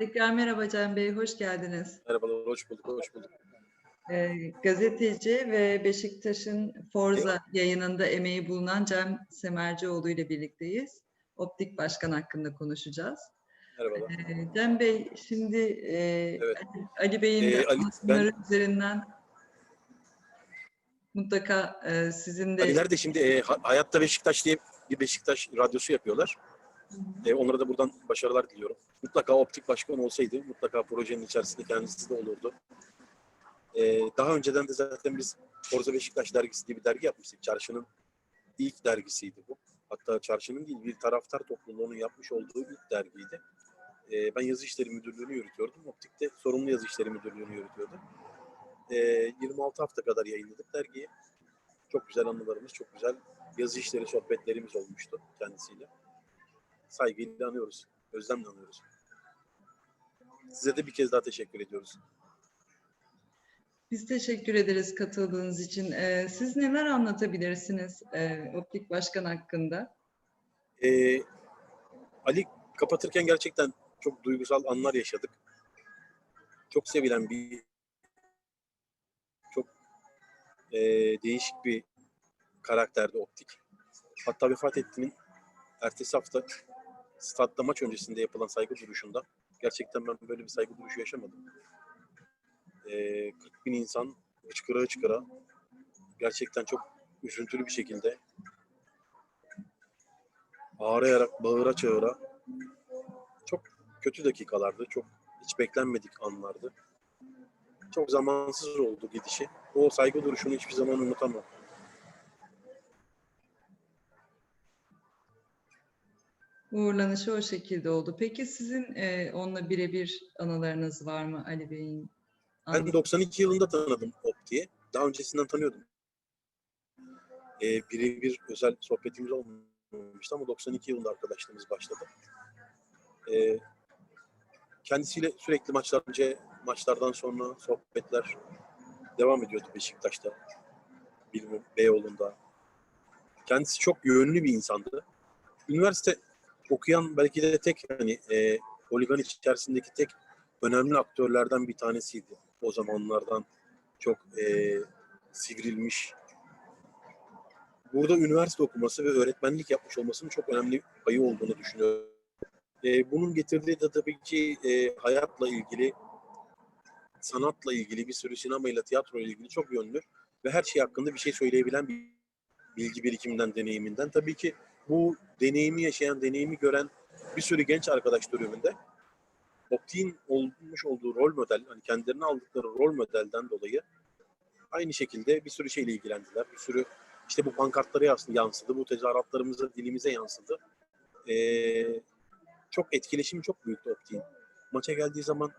Tekrar merhaba Cem Bey, hoş geldiniz. Merhabalar, hoş bulduk, hoş bulduk. Ee, gazeteci ve Beşiktaş'ın Forza yayınında emeği bulunan Cem Semercioğlu ile birlikteyiz. Optik Başkan hakkında konuşacağız. Merhabalar. Ee, Cem Bey, şimdi e, Evet. Ali, Ali Bey'in Ee, Ali, anlatımları üzerinden mutlaka e, sizin de Aliler de şimdi e, Ha- Hayatta Beşiktaş diye bir Beşiktaş radyosu yapıyorlar. E, onlara da buradan başarılar diliyorum. Mutlaka optik başkan olsaydı, mutlaka projenin içerisinde kendisi de olurdu. E, daha önceden de zaten biz Forza Beşiktaş dergisi diye bir dergi yapmıştık. Çarşının ilk dergisiydi bu. Hatta çarşının değil, bir taraftar topluluğunun yapmış olduğu ilk dergiydi. E, ben yazı işleri müdürlüğünü yürütüyordum. Optik'te sorumlu yazı işleri müdürlüğünü yürütüyordum. E, 26 hafta kadar yayınladık dergiyi. Çok güzel anılarımız, çok güzel yazı işleri, sohbetlerimiz olmuştu kendisiyle. Saygıyla anıyoruz, özlemle anıyoruz. Size de bir kez daha teşekkür ediyoruz. biz teşekkür ederiz katıldığınız için. Ee, siz neler anlatabilirsiniz e, Optik Başkan hakkında? Ee, Ali kapatırken gerçekten çok duygusal anlar yaşadık. Çok sevilen bir, çok ee, değişik bir karakterdi Optik. Hatta vefat ettiğinin ertesi hafta statta maç öncesinde yapılan saygı duruşunda gerçekten ben böyle bir saygı duruşu yaşamadım. Ee, 40 bin insan hıçkıra hıçkıra gerçekten çok üzüntülü bir şekilde ağlayarak, bağıra çağıra çok kötü dakikalardı. Çok hiç beklenmedik anlardı. Çok zamansız oldu gidişi. O saygı duruşunu hiçbir zaman unutamam. Uğurlanışı o şekilde oldu. Peki sizin e, onunla birebir anılarınız var mı Ali Bey'in? Ben 92 yılında tanıdım Opti'yi. Daha öncesinden tanıyordum. Ee, birebir özel sohbetimiz olmamıştı ama 92 yılında arkadaşlığımız başladı. Ee, kendisiyle sürekli maçlar önce, maçlardan sonra sohbetler devam ediyordu Beşiktaş'ta. Bilmem Beyoğlu'nda. Kendisi çok yönlü bir insandı. Üniversite okuyan belki de tek hani e, poligon içerisindeki tek önemli aktörlerden bir tanesiydi. O zamanlardan çok e, sivrilmiş. Burada üniversite okuması ve öğretmenlik yapmış olmasının çok önemli payı olduğunu düşünüyorum. E, bunun getirdiği de tabii ki e, hayatla ilgili, sanatla ilgili, bir sürü sinemayla, tiyatroyla ilgili çok yönlü ve her şey hakkında bir şey söyleyebilen bir bilgi birikiminden, deneyiminden. Tabii ki bu deneyimi yaşayan, deneyimi gören bir sürü genç arkadaş durumunda Optik'in olmuş olduğu rol model, hani kendilerine aldıkları rol modelden dolayı aynı şekilde bir sürü şeyle ilgilendiler. Bir sürü işte bu pankartlara yans- yansıdı, bu tezahüratlarımıza, dilimize yansıdı. Ee, çok etkileşimi çok büyüktü Optik'in. Maça geldiği zaman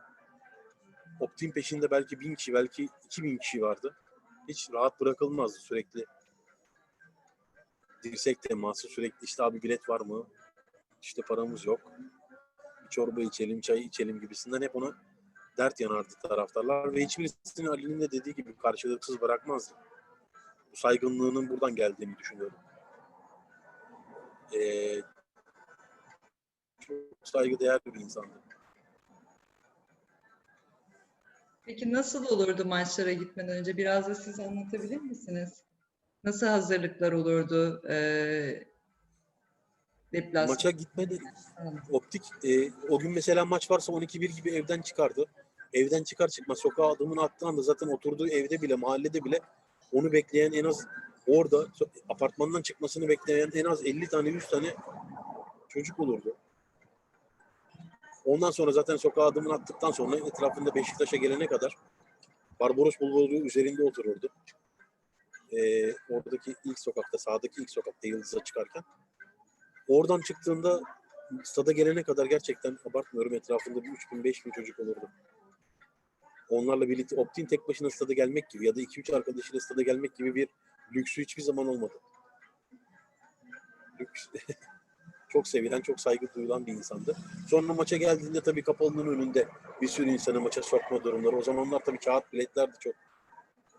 Optik'in peşinde belki bin kişi, belki iki bin kişi vardı. Hiç rahat bırakılmazdı sürekli. Dirsek teması, sürekli işte abi bilet var mı? İşte paramız yok çorba içelim, çay içelim gibisinden hep ona dert yanardı taraftarlar ve hiçbirisini Ali'nin de dediği gibi karşılıksız bırakmazdı. Bu saygınlığının buradan geldiğini düşünüyorum. Ee, çok saygıdeğer bir insandı. Peki nasıl olurdu maçlara gitmeden önce? Biraz da siz anlatabilir misiniz? Nasıl hazırlıklar olurdu? Ee, deplasman Maça gitmedi. Optik e, o gün mesela maç varsa 12-1 gibi evden çıkardı. Evden çıkar çıkmaz sokağa adımını attığı anda zaten oturduğu evde bile mahallede bile onu bekleyen en az orada apartmandan çıkmasını bekleyen en az 50 tane 100 tane çocuk olurdu. Ondan sonra zaten sokağa adımını attıktan sonra etrafında Beşiktaş'a gelene kadar Barbaros Bulvarı üzerinde otururdu. Ee, oradaki ilk sokakta, sağdaki ilk sokakta Yıldız'a çıkarken. Oradan çıktığında stada gelene kadar gerçekten abartmıyorum etrafında bir 3000 5000 çocuk olurdu. Onlarla birlikte Optin tek başına stada gelmek gibi ya da 2-3 arkadaşıyla stada gelmek gibi bir lüksü hiçbir zaman olmadı. Lüks. çok sevilen, çok saygı duyulan bir insandı. Sonra maça geldiğinde tabii kapalının önünde bir sürü insanı maça sokma durumları. O zamanlar tabii kağıt biletler de çok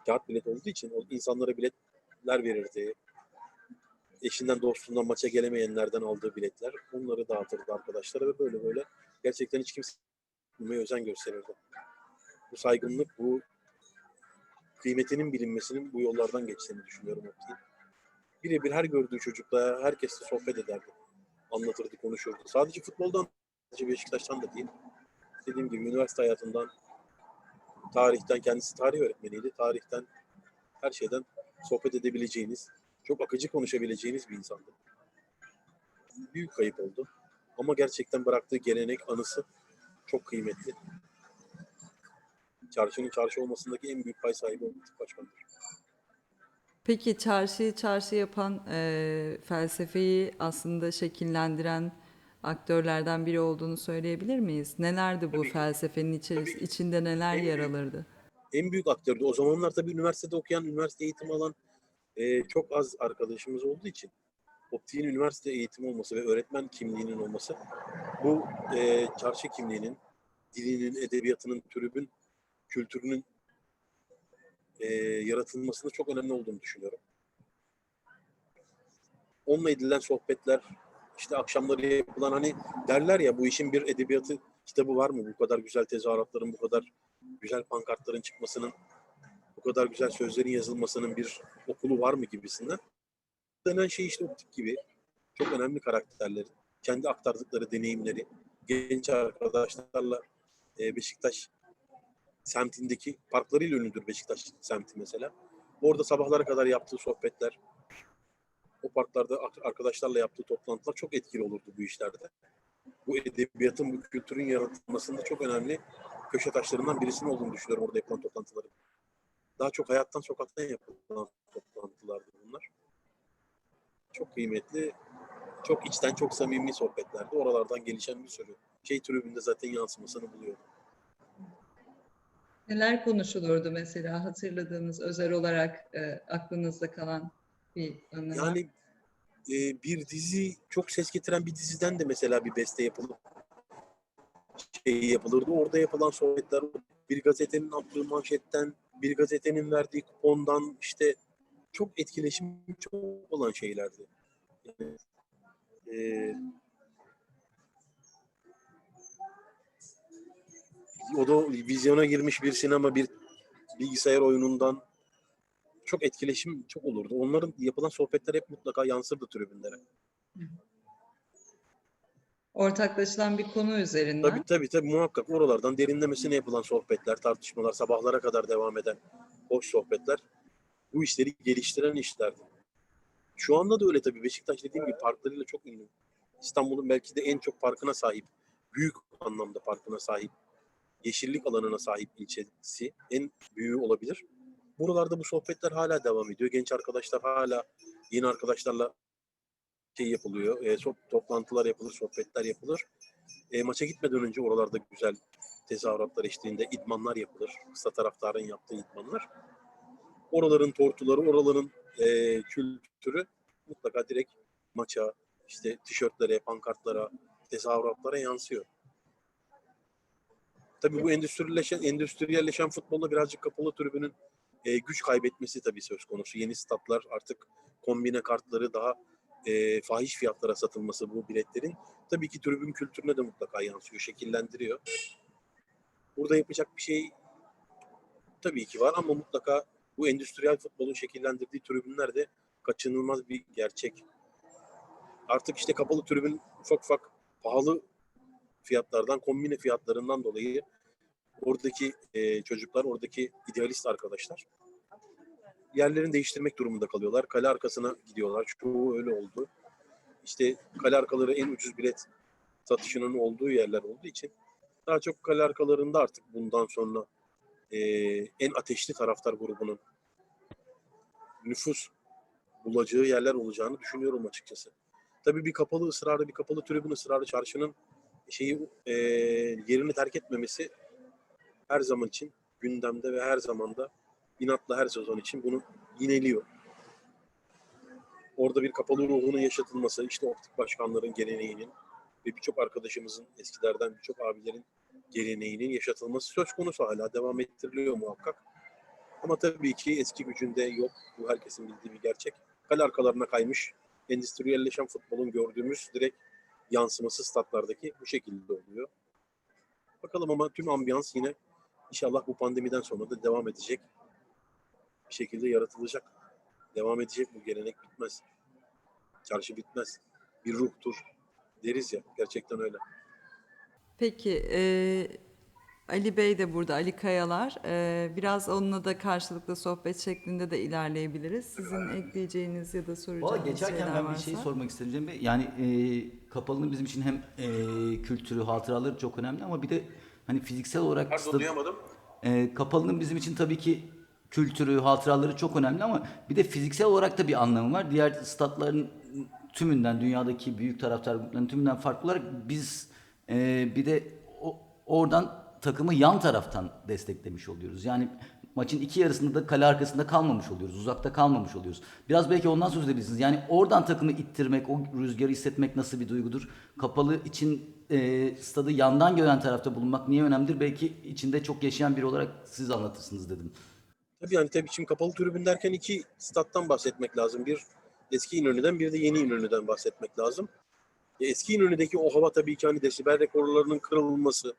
kağıt bilet olduğu için o insanlara biletler verirdi eşinden dostundan maça gelemeyenlerden aldığı biletler onları dağıtırdı arkadaşlara ve böyle böyle gerçekten hiç kimse özen gösterirdi. Bu saygınlık, bu kıymetinin bilinmesinin bu yollardan geçtiğini düşünüyorum. Birebir her gördüğü çocukla herkesle sohbet ederdi. Anlatırdı, konuşurdu. Sadece futboldan, sadece Beşiktaş'tan da değil. Dediğim gibi üniversite hayatından, tarihten, kendisi tarih öğretmeniydi. Tarihten, her şeyden sohbet edebileceğiniz, çok akıcı konuşabileceğiniz bir insandı. Büyük kayıp oldu. Ama gerçekten bıraktığı gelenek, anısı çok kıymetli. Çarşının çarşı olmasındaki en büyük pay sahibi Optik Başkan'dır. Peki çarşıyı çarşı yapan e, felsefeyi aslında şekillendiren aktörlerden biri olduğunu söyleyebilir miyiz? Nelerdi bu Tabii felsefenin içeris- Tabii. içinde neler En yer alırdı? en büyük aktördü. O zamanlar tabii üniversitede okuyan, üniversite eğitimi alan e, çok az arkadaşımız olduğu için optiğin üniversite eğitimi olması ve öğretmen kimliğinin olması bu e, çarşı kimliğinin, dilinin, edebiyatının, türübün, kültürünün e, yaratılmasında çok önemli olduğunu düşünüyorum. Onunla edilen sohbetler, işte akşamları yapılan hani derler ya bu işin bir edebiyatı kitabı var mı? Bu kadar güzel tezahüratların, bu kadar güzel pankartların çıkmasının, bu kadar güzel sözlerin yazılmasının bir okulu var mı gibisinden. Denen şey işte optik gibi. Çok önemli karakterleri, kendi aktardıkları deneyimleri, genç arkadaşlarla e, Beşiktaş semtindeki parklarıyla ünlüdür Beşiktaş semti mesela. Orada sabahlara kadar yaptığı sohbetler, parklarda arkadaşlarla yaptığı toplantılar çok etkili olurdu bu işlerde. Bu edebiyatın, bu kültürün yaratılmasında çok önemli köşe taşlarından birisinin olduğunu düşünüyorum orada yapılan toplantıların. Daha çok hayattan sokaktan yapılan toplantılardı bunlar. Çok kıymetli, çok içten, çok samimi sohbetlerdi. Oralardan gelişen bir sürü şey tribünde zaten yansımasını buluyor. Neler konuşulurdu mesela hatırladığınız özel olarak e, aklınızda kalan bir anı? Yani e, bir dizi, çok ses getiren bir diziden de mesela bir beste yapılıp şey yapılırdı. Orada yapılan sohbetler, bir gazetenin attığı manşetten, bir gazetenin verdiği kupondan işte çok etkileşim çok olan şeylerdi. Yani, e, o da vizyona girmiş bir sinema, bir bilgisayar oyunundan çok etkileşim çok olurdu. Onların yapılan sohbetler hep mutlaka yansırdı tribünlere. Ortaklaşılan bir konu üzerinden. Tabii tabii tabii muhakkak oralardan derinlemesine yapılan sohbetler, tartışmalar, sabahlara kadar devam eden hoş sohbetler bu işleri geliştiren işlerdi. Şu anda da öyle tabii. Beşiktaş dediğim gibi parklarıyla çok ünlü. İstanbul'un belki de en çok parkına sahip, büyük anlamda parkına sahip, yeşillik alanına sahip ilçesi en büyüğü olabilir. Buralarda bu sohbetler hala devam ediyor. Genç arkadaşlar hala yeni arkadaşlarla şey yapılıyor, e, so- toplantılar yapılır, sohbetler yapılır. E, maça gitmeden önce oralarda güzel tezahüratlar eşliğinde idmanlar yapılır. Kısa taraftarın yaptığı idmanlar. Oraların tortuları, oraların e, kültürü mutlaka direkt maça, işte tişörtlere, pankartlara, tezahüratlara yansıyor. Tabii bu endüstriyelleşen, endüstriyelleşen futbolda birazcık kapalı tribünün e, güç kaybetmesi tabii söz konusu. Yeni statlar artık kombine kartları daha e, fahiş fiyatlara satılması bu biletlerin tabii ki tribün kültürüne de mutlaka yansıyor, şekillendiriyor. Burada yapacak bir şey tabii ki var ama mutlaka bu endüstriyel futbolun şekillendirdiği tribünler de kaçınılmaz bir gerçek. Artık işte kapalı tribün ufak ufak pahalı fiyatlardan, kombine fiyatlarından dolayı oradaki e, çocuklar, oradaki idealist arkadaşlar yerlerini değiştirmek durumunda kalıyorlar. Kale arkasına gidiyorlar. Çoğu öyle oldu. İşte kale arkaları en ucuz bilet satışının olduğu yerler olduğu için daha çok kale arkalarında artık bundan sonra e, en ateşli taraftar grubunun nüfus bulacağı yerler olacağını düşünüyorum açıkçası. Tabii bir kapalı ısrarı, bir kapalı tribün ısrarı çarşının şeyi e, yerini terk etmemesi her zaman için gündemde ve her zamanda inatla her sezon için bunu yineliyor. Orada bir kapalı ruhunun yaşatılması, işte optik başkanların geleneğinin ve birçok arkadaşımızın eskilerden birçok abilerin geleneğinin yaşatılması söz konusu hala devam ettiriliyor muhakkak. Ama tabii ki eski gücünde yok. Bu herkesin bildiği bir gerçek. Kale arkalarına kaymış, endüstriyelleşen futbolun gördüğümüz direkt yansıması statlardaki bu şekilde oluyor. Bakalım ama tüm ambiyans yine inşallah bu pandemiden sonra da devam edecek. Bir şekilde yaratılacak. Devam edecek bu gelenek bitmez. Çarşı bitmez. Bir ruhtur deriz ya. Gerçekten öyle. Peki, eee, Ali Bey de burada, Ali Kayalar. Eee, biraz onunla da karşılıklı sohbet şeklinde de ilerleyebiliriz. Sizin ekleyeceğiniz ya da Valla soracağınız geçerken şeyler ben bir şey sormak istedim Cem Bey. Yani e, kapalının bizim için hem e, kültürü, hatıraları çok önemli ama bir de hani fiziksel olarak Pardon duyamadım. e, kapalının bizim için tabii ki kültürü, hatıraları çok önemli ama bir de fiziksel olarak da bir anlamı var. Diğer statların tümünden, dünyadaki büyük taraftar gruplarının tümünden farklı olarak biz e, bir de o- oradan takımı yan taraftan desteklemiş oluyoruz. Yani maçın iki yarısında da kale arkasında kalmamış oluyoruz. Uzakta kalmamış oluyoruz. Biraz belki ondan söz edebilirsiniz. Yani oradan takımı ittirmek, o rüzgarı hissetmek nasıl bir duygudur? Kapalı için e, stadı yandan gören tarafta bulunmak niye önemlidir? Belki içinde çok yaşayan biri olarak siz anlatırsınız dedim. Tabii yani tabii şimdi kapalı tribün derken iki stat'tan bahsetmek lazım. Bir eski İnönü'den bir de yeni İnönü'den bahsetmek lazım. Eski İnönü'deki o hava tabii ki hani desibel rekorlarının kırılması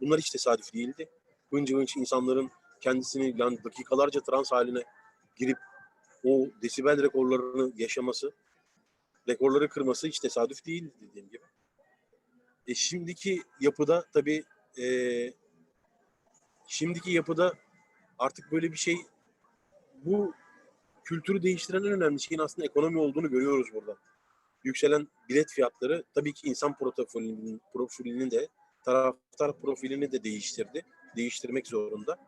bunlar hiç tesadüf değildi. Hınca hınç insanların kendisini yani dakikalarca trans haline girip o desibel rekorlarını yaşaması, rekorları kırması hiç tesadüf değil dediğim gibi. E şimdiki yapıda tabii e, şimdiki yapıda artık böyle bir şey bu kültürü değiştiren en önemli şeyin aslında ekonomi olduğunu görüyoruz burada. Yükselen bilet fiyatları tabii ki insan profilinin, profilini de taraftar profilini de değiştirdi. Değiştirmek zorunda.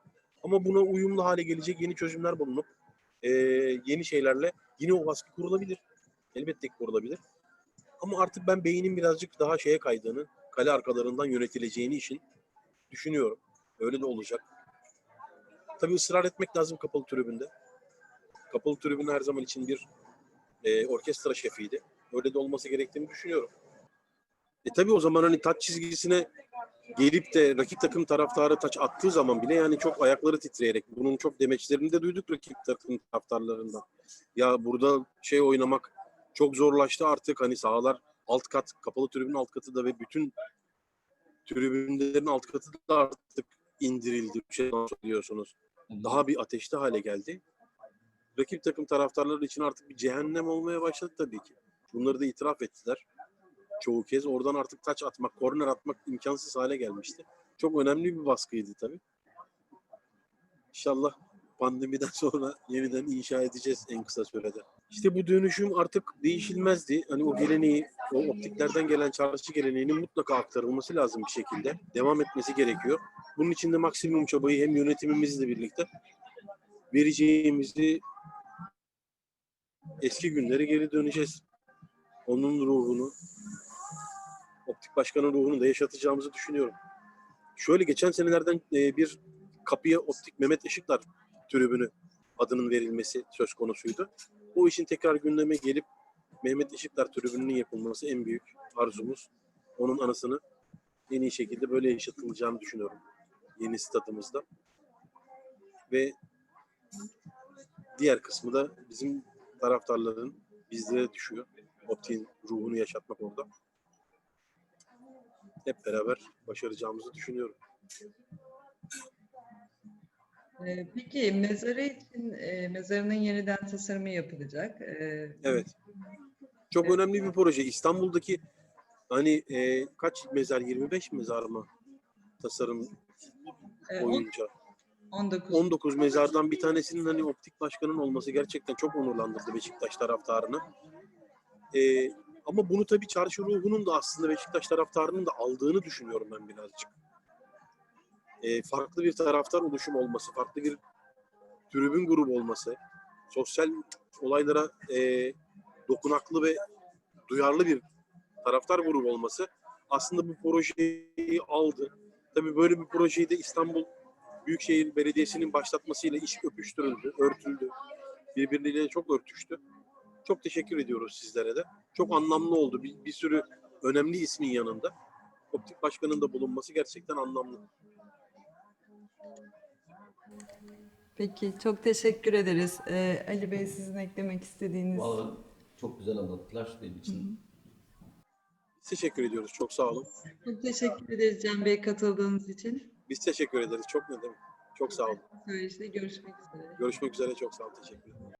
Ama buna uyumlu hale gelecek yeni çözümler bulunup eee, yeni şeylerle yine o baskı kurulabilir. Elbette kurulabilir. Ama artık ben beynin birazcık daha şeye kaydığını, kale arkalarından yönetileceğini işin düşünüyorum. Öyle de olacak. Tabii ısrar etmek lazım kapalı tribünde. Kapalı tribün her zaman için bir e, orkestra şefiydi. Öyle de olması gerektiğini düşünüyorum. E tabii o zaman hani taç çizgisine gelip de rakip takım taraftarı taç attığı zaman bile yani çok ayakları titreyerek bunun çok demeçlerini de duyduk rakip takım taraftarlarından. Ya burada şey oynamak çok zorlaştı artık hani sahalar alt kat kapalı tribünün alt katı da ve bütün tribünlerin alt katı da artık indirildi. Bir şey söylüyorsunuz daha bir ateşli hale geldi. Rakip takım taraftarları için artık bir cehennem olmaya başladı tabii ki. Bunları da itiraf ettiler. Çoğu kez oradan artık taç atmak, korner atmak imkansız hale gelmişti. Çok önemli bir baskıydı tabii. İnşallah pandemiden sonra yeniden inşa edeceğiz en kısa sürede. İşte bu dönüşüm artık değişilmezdi. Hani o geleneği, o optiklerden gelen çarşı geleneğinin mutlaka aktarılması lazım bir şekilde. Devam etmesi gerekiyor. Bunun için de maksimum çabayı hem yönetimimizle birlikte vereceğimizi eski günlere geri döneceğiz. Onun ruhunu, optik başkanın ruhunu da yaşatacağımızı düşünüyorum. Şöyle geçen senelerden e, bir kapıya optik Mehmet Işıklar tribünü adının verilmesi söz konusuydu. O işin tekrar gündeme gelip Mehmet Işıklar tribününün yapılması en büyük arzumuz. Onun anısını en iyi şekilde böyle yaşatılacağını düşünüyorum yeni stadımızda. Ve diğer kısmı da bizim taraftarların bizlere düşüyor. Optik'in ruhunu yaşatmak orada. Hep beraber başaracağımızı düşünüyorum. Ee, Peki mezarı için e, mezarının yeniden tasarımı yapılacak. Ee, Evet. Çok Evet. önemli bir proje. İstanbul'daki hani e, kaç mezar? 25 mezar mı? Tasarım e, on- boyunca. 19 19 mezardan bir tanesinin hani optik başkanın olması gerçekten çok onurlandırdı Beşiktaş taraftarını. Ee, ama bunu tabii çarşı ruhunun da aslında Beşiktaş taraftarının da aldığını düşünüyorum ben birazcık. Ee, farklı bir taraftar oluşum olması, farklı bir tribün grubu olması, sosyal olaylara e, dokunaklı ve duyarlı bir taraftar grubu olması aslında bu projeyi aldı. Tabii böyle bir projeyi de İstanbul Büyükşehir Belediyesi'nin başlatmasıyla iş öpüştürüldü, örtüldü. Birbirleriyle çok örtüştü. Çok teşekkür ediyoruz sizlere de. Çok anlamlı oldu. Bir, bir sürü önemli ismin yanında. Optik Başkanı'nın da bulunması gerçekten anlamlı. Peki çok teşekkür ederiz. Ee, Ali Bey sizin eklemek istediğiniz Vallahi çok güzel anlattılar benim için. Teşekkür ediyoruz. Çok sağ olun. Çok teşekkür ederiz Can Bey katıldığınız için. Biz teşekkür ederiz. Çok ne demek. Çok sağ olun. Görüşmek üzere. Görüşmek üzere. Çok sağ olun. Teşekkür ederim.